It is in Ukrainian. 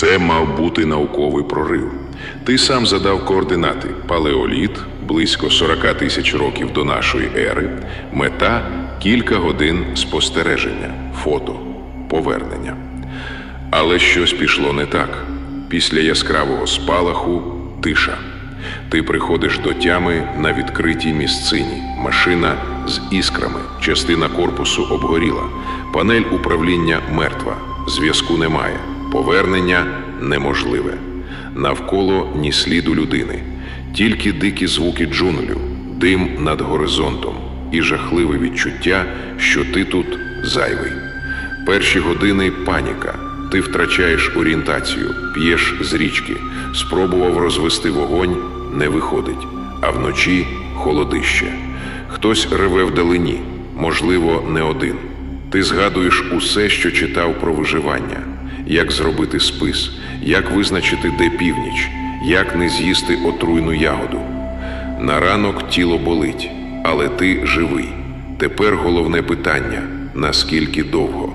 Це мав бути науковий прорив. Ти сам задав координати палеоліт близько 40 тисяч років до нашої ери, мета кілька годин спостереження, фото, повернення. Але щось пішло не так. Після яскравого спалаху тиша. Ти приходиш до тями на відкритій місцині. Машина з іскрами, частина корпусу обгоріла, панель управління мертва, зв'язку немає, повернення неможливе. Навколо ні сліду людини, тільки дикі звуки джунглю, дим над горизонтом і жахливе відчуття, що ти тут зайвий. Перші години паніка. Ти втрачаєш орієнтацію, п'єш з річки, спробував розвести вогонь, не виходить, а вночі холодище. Хтось реве вдалині, можливо, не один. Ти згадуєш усе, що читав про виживання, як зробити спис, як визначити, де північ, як не з'їсти отруйну ягоду. На ранок тіло болить, але ти живий. Тепер головне питання: наскільки довго?